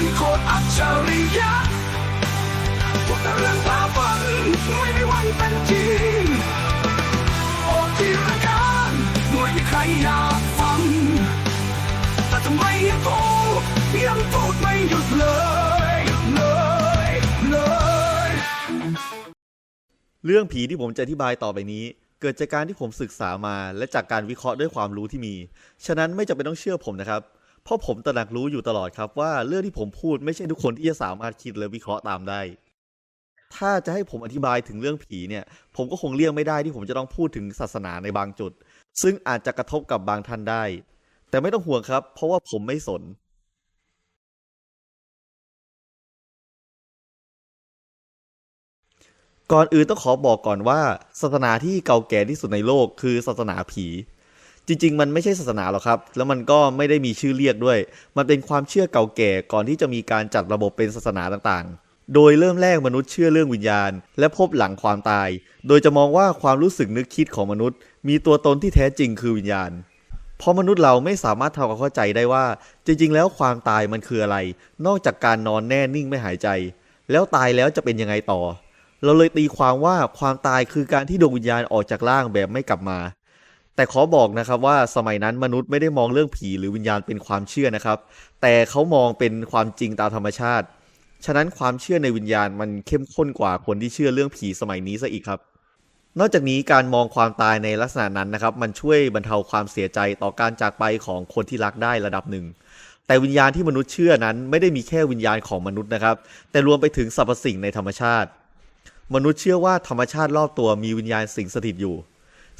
ันโคตรอัจฉริยะพวกเรื่องบ้าฝันไม่มีวันเป็นจริงโอ้ที่ละกันหน่วยใครอยากฟัง แต่ทำไมยังพูดยังพูดไม่หยุดเลยเลยเลย เรื่องผีที่ผมจะอธิบายต่อไปนี้ เกิดจากการที่ผมศึกษามาและจากการวิเคราะห์ด้วยความรู้ที่มี ฉะนั้นไม่จำเป็นต้องเชื่อผมนะครับ เพราะผมตระหนักรู้อยู่ตลอดครับว่าเรื่องที่ผมพูดไม่ใช่ทุกคนที่จะสามารถคิดและวิเคราะห์ตามได้ ถ้าจะให้ผมอธิบายถึงเรื่องผีเนี่ย ผมก็คงเลี่ยงไม่ได้ที่ผมจะต้องพูดถึงศาสนาในบางจุด ซึ่งอาจจะกระทบกับบางท่านได้ แต่ไม่ต้องห่วงครับ เพราะว่าผมไม่สนก่อนอื่นต้องขอบอกก่อนว่า ศาสนาที่เก่าแก่ที่สุดในโลกคือศาสนาผี จริง ๆ มันไม่ใช่ศาสนาหรอกครับ แล้วมันก็ไม่ได้มีชื่อเรียกด้วย มันเป็นความเชื่อเก่าแก่ก่อนที่จะมีการจัดระบบเป็นศาสนาต่างๆ โดยเริ่มแรกมนุษย์เชื่อเรื่องวิญญาณ และพบหลังความตาย โดยจะมองว่าความรู้สึกนึกคิดของมนุษย์ มีตัวตนที่แท้จริงคือวิญญาณ เพราะมนุษย์เราไม่สามารถทำความเข้าใจได้ว่า จริง ๆ แล้วความตายมันคืออะไร นอกจากการนอนแน่นิ่งไม่หายใจ แล้วตายแล้วจะเป็นยังไงต่อ เราเลยตีความว่าความตายคือการที่ดวงวิญญาณออกจากร่างแบบไม่กลับมา แต่ขอบอกนะครับว่าสมัยนั้นมนุษย์ไม่ได้มองเรื่องผีหรือวิญญาณเป็นความเชื่อนะครับ แต่เขามองเป็นความจริงตามธรรมชาติ ฉะนั้นความเชื่อในวิญญาณมันเข้มข้นกว่าคนที่เชื่อเรื่องผีสมัยนี้ซะอีกครับ นอกจากนี้การมองความตายในลักษณะนั้นนะครับ มันช่วยบรรเทาความเสียใจต่อการจากไปของคนที่รักได้ระดับหนึ่งแต่วิญญาณที่มนุษย์เชื่อนั้นไม่ได้มีแค่วิญญาณของมนุษย์นะครับ แต่รวมไปถึงสรรพสิ่งในธรรมชาติ มนุษย์เชื่อว่าธรรมชาติรอบตัวมีวิญญาณสิงสถิตอยู่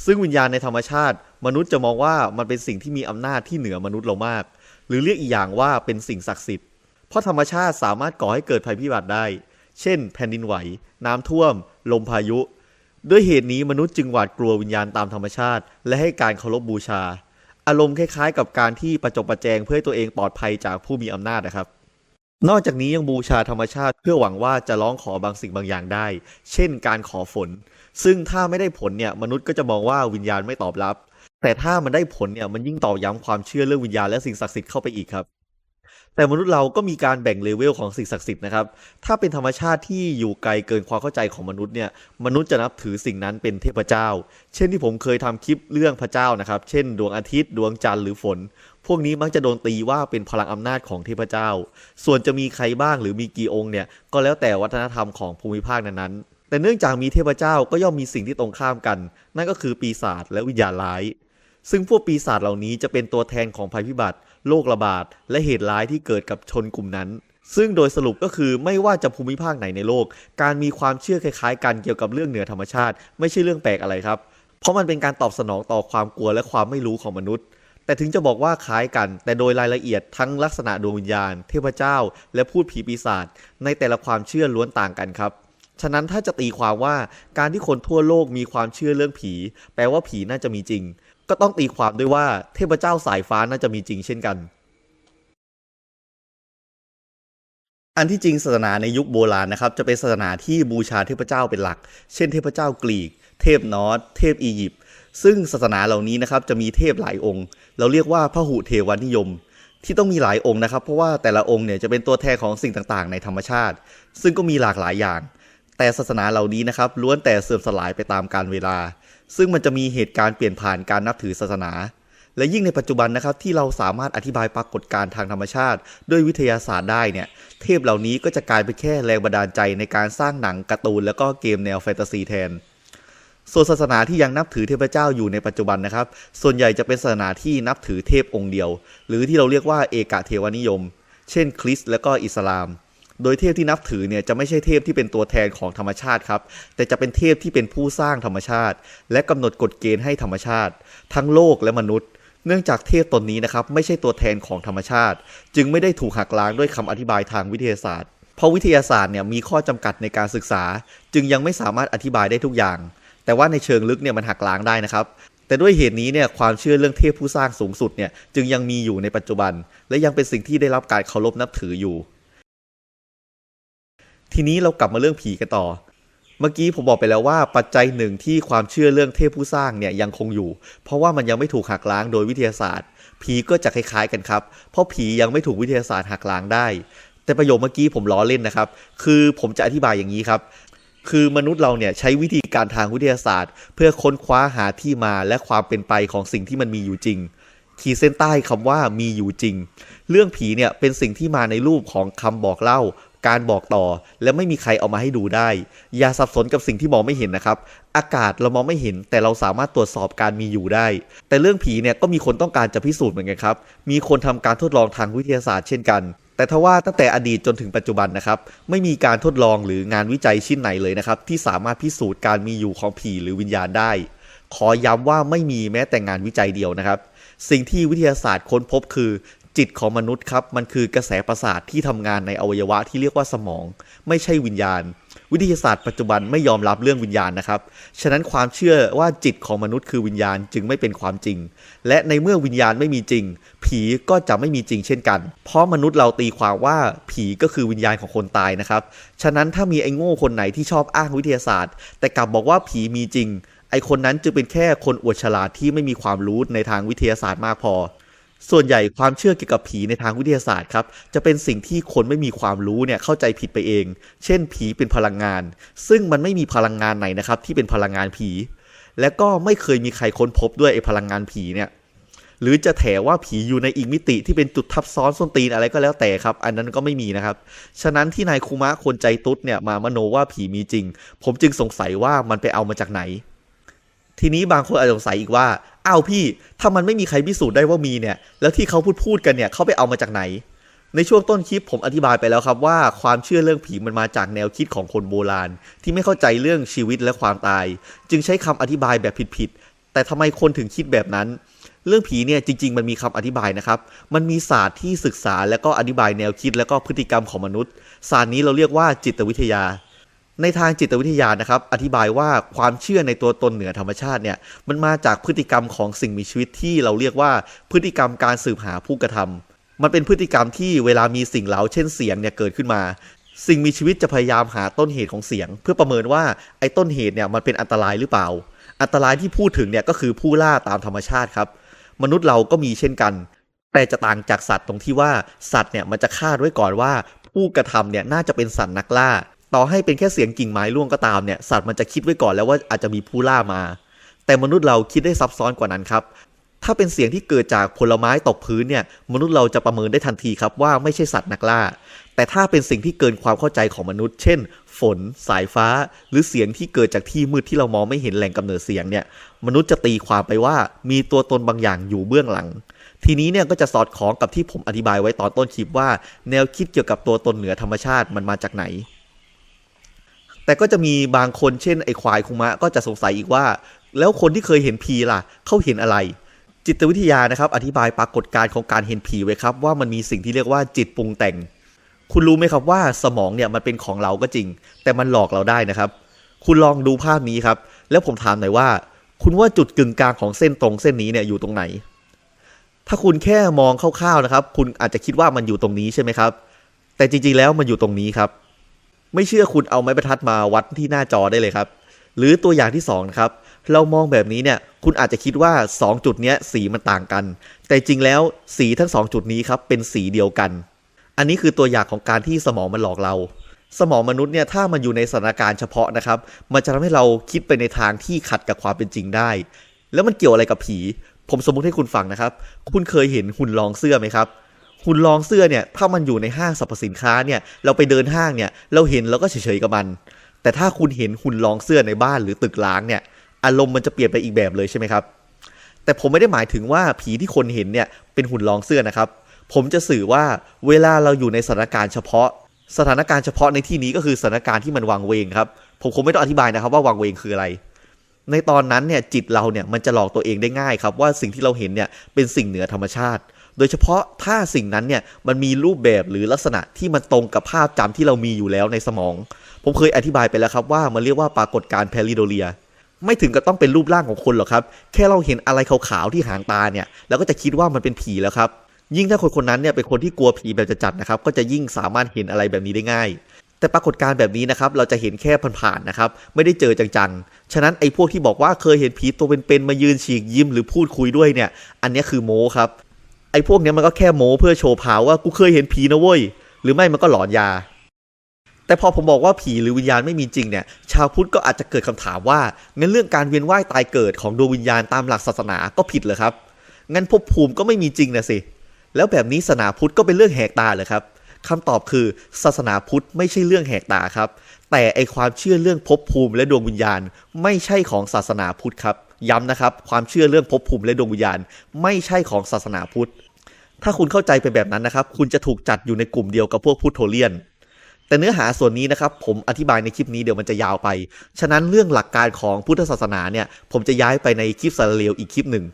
ซึ่งวิญญาณในธรรมชาติ มนุษย์จะมองว่ามันเป็นสิ่งที่มีอำนาจที่เหนือมนุษย์เรามาก หรือเรียกอีกอย่างว่าเป็นสิ่งศักดิ์สิทธิ์ เพราะธรรมชาติสามารถก่อให้เกิดภัยพิบัติได้ เช่น แผ่นดินไหว น้ำท่วม ลมพายุ ด้วยเหตุนี้มนุษย์จึงหวาดกลัววิญญาณตามธรรมชาติ และให้การเคารพบูชา อารมณ์คล้ายๆ กับการที่ประจบประแจงเพื่อให้ตัวเองปลอดภัยจากผู้มีอำนาจนะครับ นอกจากนี้ยังบูชาธรรมชาติเพื่อหวังว่าจะร้องขอบางสิ่งบางอย่างได้ เช่นการขอฝน ซึ่งถ้าไม่ได้ผลเนี่ยมนุษย์ก็จะมองว่าวิญญาณไม่ตอบรับ แต่ถ้ามันได้ผลเนี่ยมันยิ่งตอกย้ำความเชื่อเรื่องวิญญาณและสิ่งศักดิ์สิทธิ์เข้าไปอีกครับ แต่มนุษย์เราก็มีการแบ่งเลเวลของสิ่งศักดิ์สิทธิ์นะครับ ถ้าเป็นธรรมชาติที่อยู่ไกลเกินความเข้าใจของมนุษย์เนี่ย มนุษย์จะนับถือสิ่งนั้นเป็นเทพเจ้า เช่นที่ผมเคยทำคลิปเรื่องพระเจ้านะครับ เช่น ดวงอาทิตย์ ดวงจันทร์หรือฝน พวกนี้มักจะโดนตีว่าเป็นพลังอำนาจของเทพเจ้า ส่วนจะมีใครบ้างหรือมีกี่องค์เนี่ย ก็แล้วแต่วัฒนธรรมของภูมิภาคนั้นๆ แต่เนื่องจากมีเทพเจ้าก็ย่อมมีสิ่งที่ตรงข้ามกัน นั่นก็คือปีศาจและวิญญาณร้าย ซึ่งพวกปีศาจเหล่านี้จะเป็นตัวแทนของภัยพิบัติ โรคระบาด และเหตุร้ายที่เกิดกับชนกลุ่มนั้น ซึ่งโดยสรุปก็คือไม่ว่าจะภูมิภาคไหนในโลก การมีความเชื่อคล้ายๆ กันเกี่ยวกับเรื่องเหนือธรรมชาติ ไม่ใช่เรื่องแปลกอะไรครับ เพราะมันเป็นการตอบสนองต่อความกลัวและความไม่รู้ของมนุษย์ แต่ถึงจะบอกว่าคล้ายกัน แต่โดยรายละเอียดทั้งลักษณะดวงวิญญาณ เทพเจ้า และพูดผีปีศาจในแต่ละความเชื่อล้วนต่างกันครับฉะนั้นถ้าจะตีความว่าการที่คนทั่วโลกมีความเชื่อเรื่องผี แปลว่าผีน่าจะมีจริง ก็ต้องตีความด้วยว่าเทพเจ้าสายฟ้าน่าจะมีจริงเช่นกัน อันที่จริงศาสนาในยุคโบราณนะครับ จะเป็นศาสนาที่บูชาเทพเจ้าเป็นหลัก เช่น เทพเจ้ากรีก เทพนอร์สเทพอียิปต์ซึ่งศาสนาเหล่านี้นะครับจะมีเทพหลายองค์ เราเรียกว่าพระหุเทวานิยม ที่ต้องมีหลายองค์นะครับเพราะว่าแต่ละองค์เนี่ยจะเป็นตัวแทนของสิ่งต่างๆ ในธรรมชาติ ซึ่งก็มีหลากหลายอย่าง แต่ศาสนาเหล่านี้นะครับล้วนแต่เสื่อมสลายไปตามกาลเวลา ซึ่งมันจะมีเหตุการณ์เปลี่ยนผ่านการนับถือศาสนา และยิ่งในปัจจุบันนะครับที่เราสามารถอธิบายปรากฏการณ์ทางธรรมชาติ ด้วยวิทยาศาสตร์ได้เนี่ย เทพเหล่านี้ก็จะกลายเป็นแค่แรงบันดาลใจในการสร้างหนังการ์ตูนแล้วก็เกมแนวแฟนตาซีแทนส่วนศาสนาที่ยังนับถือเทพเจ้าอยู่ในปัจจุบันนะครับ ส่วนใหญ่จะเป็นศาสนาที่นับถือเทพองค์เดียว หรือที่เราเรียกว่าเอกเทวนิยม เช่น คริสต์และก็อิสลาม โดยเทพที่นับถือเนี่ยจะไม่ใช่เทพที่เป็นตัวแทนของธรรมชาติครับ แต่จะเป็นเทพที่เป็นผู้สร้างธรรมชาติ และกำหนดกฎเกณฑ์ให้ธรรมชาติ ทั้งโลกและมนุษย์ เนื่องจากเทพตนนี้นะครับไม่ใช่ตัวแทนของธรรมชาติ จึงไม่ได้ถูกหักล้างด้วยคำอธิบายทางวิทยาศาสตร์ เพราะวิทยาศาสตร์เนี่ยมีข้อจำกัดในการศึกษา จึงยังไม่สามารถอธิบายได้ทุกอย่าง แต่ว่าในเชิงลึกเนี่ยมันหักล้างได้นะครับแต่ด้วยเหตุนี้เนี่ยความเชื่อเรื่องเทพผู้สร้างสูงสุดเนี่ยจึงยังมีอยู่ในปัจจุบัน และยังเป็นสิ่งที่ได้รับการเคารพนับถืออยู่ ทีนี้เรากลับมาเรื่องผีกันต่อ เมื่อกี้ผมบอกไปแล้วว่าปัจจัยหนึ่งที่ความเชื่อเรื่องเทพผู้สร้างเนี่ยยังคงอยู่ เพราะว่ามันยังไม่ถูกหักล้างโดยวิทยาศาสตร์ ผีก็จะคล้ายๆกันครับ เพราะผียังไม่ถูกวิทยาศาสตร์หักล้างได้ แต่ประโยคเมื่อกี้ผมล้อเล่นนะครับ คือผมจะอธิบายอย่างนี้ครับคือมนุษย์เราเนี่ยใช้วิธีการทางวิทยาศาสตร์ เพื่อค้นคว้าหาที่มาและความเป็นไปของสิ่งที่มันมีอยู่จริง ขีดเส้นใต้คำว่ามีอยู่จริง เรื่องผีเนี่ยเป็นสิ่งที่มาในรูปของคำบอกเล่า การบอกต่อและไม่มีใครเอามาให้ดูได้ อย่าสับสนกับสิ่งที่มองไม่เห็นนะครับ อากาศเรามองไม่เห็น แต่เราสามารถตรวจสอบการมีอยู่ได้ แต่เรื่องผีเนี่ยก็มีคนต้องการจะพิสูจน์เหมือนกันครับ มีคนทำการทดลองทางวิทยาศาสตร์เช่นกันแต่ทว่าตั้งแต่อดีตจนถึงปัจจุบันนะครับ ไม่มีการทดลองหรืองานวิจัยชิ้นไหนเลยนะครับ ที่สามารถพิสูจน์การมีอยู่ของผีหรือวิญญาณได้ ขอย้ำว่าไม่มีแม้แต่งานวิจัยเดียวนะครับ สิ่งที่วิทยาศาสตร์ค้นพบคือ จิตของมนุษย์ครับ มันคือกระแสประสาทที่ทำงานในอวัยวะที่เรียกว่าสมอง ไม่ใช่วิญญาณ วิทยาศาสตร์ปัจจุบันไม่ยอมรับเรื่องวิญญาณนะครับ ฉะนั้นความเชื่อว่าจิตของมนุษย์คือวิญญาณจึงไม่เป็นความจริง และในเมื่อวิญญาณไม่มีจริง ผีก็จะไม่มีจริงเช่นกัน เพราะมนุษย์เราตีความว่าผีก็คือวิญญาณของคนตายนะครับ ฉะนั้นถ้ามีไอ้โง่คนไหนที่ชอบอ้างวิทยาศาสตร์ แต่กลับบอกว่าผีมีจริงไอคนนั้นจึงเป็นแค่คนอวดฉลาดที่ไม่มีความรู้ในทางวิทยาศาสตร์มากพอ ส่วนใหญ่ความเชื่อเกี่ยวกับผีในทางวิทยาศาสตร์ครับ จะเป็นสิ่งที่คนไม่มีความรู้เนี่ยเข้าใจผิดไปเอง เช่น ผีเป็นพลังงาน ซึ่งมันไม่มีพลังงานไหนนะครับ ที่เป็นพลังงานผี และก็ไม่เคยมีใครค้นพบด้วยไอ้พลังงานผีเนี่ย หรือจะแถว่าผีอยู่ในอีกมิติที่เป็นจุดทับซ้อนส้นตีนอะไรก็แล้วแต่ครับ อันนั้นก็ไม่มีนะครับ ฉะนั้นที่นายคูมะคนใจตุ๊ดเนี่ยมามโนว่าผีมีจริง ผมจึงสงสัยว่ามันไปเอามาจากไหนทีนี้บางคนอาจสงสัยอีกว่า อ้าวพี่ ถ้ามันไม่มีใครพิสูจน์ได้ว่ามีเนี่ย แล้วที่เขาพูดพูดกันเนี่ยเขาไปเอามาจากไหน ในช่วงต้นคลิปผมอธิบายไปแล้วครับว่าความเชื่อเรื่องผีมันมาจากแนวคิดของคนโบราณ ที่ไม่เข้าใจเรื่องชีวิตและความตาย จึงใช้คำอธิบายแบบผิดๆ แต่ทำไมคนถึงคิดแบบนั้น เรื่องผีเนี่ยจริง ๆ มันมีคำอธิบายนะครับ มันมีศาสตร์ที่ศึกษาและก็อธิบายแนวคิดและก็พฤติกรรมของมนุษย์ ศาสตร์นี้เราเรียกว่าจิตวิทยา ในทางจิตวิทยานะครับ อธิบายว่าความเชื่อในตัวตนเหนือธรรมชาติเนี่ยมันมาจากพฤติกรรมของสิ่งมีชีวิตที่เราเรียกว่าพฤติกรรมการสืบหาผู้กระทำมันเป็นพฤติกรรมที่เวลามีสิ่งเร้าเช่นเสียงเนี่ยเกิดขึ้นมา สิ่งมีชีวิตจะพยายามหาต้นเหตุของเสียง เพื่อประเมินว่าไอ้ต้นเหตุเนี่ยมันเป็นอันตรายหรือเปล่า อันตรายที่พูดถึงเนี่ยก็คือผู้ล่าตามธรรมชาติครับ มนุษย์เราก็มีเช่นกัน แต่จะต่างจากสัตว์ตรงที่ว่าสัตว์เนี่ยมันจะคาดไว้ก่อนว่าผู้กระทำเนี่ยน่าจะเป็นสัตว์นักล่า ต่อให้เป็นแค่เสียงกิ่งไม้ร่วงก็ตามเนี่ยสัตว์มันจะคิดไว้ก่อนแล้วว่าอาจจะมีผู้ล่ามา แต่มนุษย์เราคิดได้ซับซ้อนกว่านั้นครับ ถ้าเป็นเสียงที่เกิดจากผลไม้ตกพื้นเนี่ยมนุษย์เราจะประเมินได้ทันทีครับว่าไม่ใช่สัตว์นักล่า แต่ถ้าเป็นสิ่งที่เกินความเข้าใจของมนุษย์ เช่น ฝน สายฟ้า หรือเสียงที่เกิดจากที่มืดที่เรามองไม่เห็นแหล่งกำเนิดเสียงเนี่ยมนุษย์จะตีความไปว่ามีตัวตนบางอย่างอยู่เบื้องหลังทีนี้เนี่ยก็จะสอดคล้องกับที่ผมอธิบายไว้ตอนต้นคลิปว่า แนวคิดเกี่ยวกับตัวตนเหนือธรรมชาติมันมาจากไหน แต่ก็จะมีบางคนเช่นไอ้ควายคุมะก็จะสงสัยอีกว่า แล้วคนที่เคยเห็นผีล่ะเขาเห็นอะไร จิตวิทยานะครับ อธิบายปรากฏการณ์ของการเห็นผีไว้ครับ ว่ามันมีสิ่งที่เรียกว่าจิตปรุงแต่ง คุณรู้ไหมครับว่าสมองเนี่ยมันเป็นของเราก็จริง แต่มันหลอกเราได้นะครับ คุณลองดูภาพนี้ครับ แล้วผมถามหน่อยว่า คุณว่าจุดกึ่งกลางของเส้นตรงเส้นนี้เนี่ยอยู่ตรงไหน ถ้าคุณแค่มองคร่าวๆนะครับ คุณอาจจะคิดว่ามันอยู่ตรงนี้ใช่ไหมครับ แต่จริงๆแล้วมันอยู่ตรงนี้ครับ ไม่เชื่อคุณเอาไม้บรรทัดมาวัดที่หน้าจอได้เลยครับ หรือตัวอย่างที่2นะครับเรามองแบบนี้เนี่ย คุณอาจจะคิดว่า 2 จุดเนี้ยสีมันต่างกัน แต่จริงแล้วสีทั้ง 2 จุดนี้ครับเป็นสีเดียวกัน อันนี้คือตัวอย่างของการที่สมองมันหลอกเรา สมองมนุษย์เนี่ยถ้ามันอยู่ในสถานการณ์เฉพาะนะครับ มันจะทำให้เราคิดไปในทางที่ขัดกับความเป็นจริงได้ แล้วมันเกี่ยวอะไรกับผี ผมสมมติให้คุณฟังนะครับ คุณเคยเห็นหุ่นลองเสื้อไหมครับ หุ่นลองเสื้อเนี่ย ถ้ามันอยู่ในห้างสรรพสินค้าเนี่ย เราไปเดินห้างเนี่ย เราเห็นเราก็เฉยๆกับมัน แต่ถ้าคุณเห็นหุ่นลองเสื้อในบ้านหรือตึกล้างเนี่ย อารมณ์มันจะเปลี่ยนไปอีกแบบเลยใช่ไหมครับ แต่ผมไม่ได้หมายถึงว่าผีที่คนเห็นเนี่ยเป็นหุ่นลองเสื้อนะครับ ผมจะสื่อว่าเวลาเราอยู่ในสถานการณ์เฉพาะ สถานการณ์เฉพาะในที่นี้ก็คือสถานการณ์ที่มันวังเวงครับ ผมคงไม่ต้องอธิบายนะครับว่าวังเวงคืออะไรในตอนนั้นเนี่ยจิตเราเนี่ยมันจะหลอกตัวเองได้ง่ายครับว่าสิ่งที่เราเห็นเนี่ยเป็นสิ่งเหนือธรรมชาติ โดยเฉพาะถ้าสิ่งนั้นเนี่ยมันมีรูปแบบหรือลักษณะที่มันตรงกับภาพจำที่เรามีอยู่แล้วในสมอง ผมเคยอธิบายไปแล้วครับว่ามันเรียกว่าปรากฏการณ์แพริโดเลีย ไม่ถึงกับต้องเป็นรูปร่างของคนหรอกครับ แค่เราเห็นอะไรขาวๆที่หางตาเนี่ยเราก็จะคิดว่ามันเป็นผีแล้วครับ ยิ่งถ้าคนคนนั้นเนี่ยเป็นคนที่กลัวผีแบบจะจัดนะครับ ก็จะยิ่งสามารถเห็นอะไรแบบนี้ได้ง่ายแต่ปรากฏการณ์แบบนี้นะครับเราจะเห็นแค่ผ่านๆนะครับไม่ได้เจอจังๆ ฉะนั้นไอ้พวกที่บอกว่าเคยเห็นผีตัวเป็นๆมายืนฉีกยิ้มหรือพูดคุยด้วยเนี่ย อันนี้คือโม้ครับ ไอ้พวกเนี้ยมันก็แค่โม้เพื่อโชว์พาวว่ากูเคยเห็นผีนะเว้ย หรือไม่มันก็หลอนยา แต่พอผมบอกว่าผีหรือวิญญาณไม่มีจริงเนี่ย ชาวพุทธก็อาจจะเกิดคำถามว่างั้นเรื่องการเวียนว่ายตายเกิดของดวงวิญญาณตามหลักศาสนาก็ผิดเหรอครับ งั้นภพภูมิก็ไม่มีจริงนะสิ แล้วแบบนี้ศาสนาพุทธก็เป็นเรื่องแหกตาเหรอครับคำตอบคือศาสนาพุทธไม่ใช่เรื่องแหกตาครับ แต่ไอความเชื่อเรื่องภพภูมิและดวงวิญญาณ ไม่ใช่ของศาสนาพุทธครับ ย้ำนะครับ ความเชื่อเรื่องภพภูมิและดวงวิญญาณ ไม่ใช่ของศาสนาพุทธ ถ้าคุณเข้าใจไปแบบนั้นนะครับ คุณจะถูกจัดอยู่ในกลุ่มเดียวกับพวกพุทโธเลียน แต่เนื้อหาส่วนนี้นะครับ ผมอธิบายในคลิปนี้เดี๋ยวมันจะยาวไป ฉะนั้นเรื่องหลักการของพุทธศาสนาเนี่ย ผมจะย้ายไปในคลิปสารเลวอีกคลิปหนึ่ง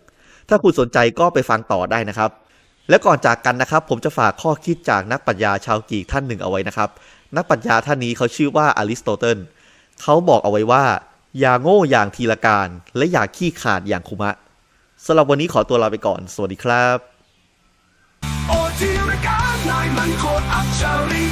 ถ้าคุณสนใจก็ไปฟังต่อได้นะครับ และก่อนจากกันนะครับ ผมจะฝากข้อคิดจากนักปรัชญาชาวกรีกท่านหนึ่งเอาไว้นะครับ นักปรัชญาท่านนี้เขาชื่อว่าอริสโตเติลเขาบอกเอาไว้ว่า อย่าโง่อย่างทีละการ และอย่าขี้ขาดอย่างคุมะสำหรับวันนี้ขอตัวลาไปก่อน สวัสดีครับ โอทีรการนายมันโคตรอัจฉริ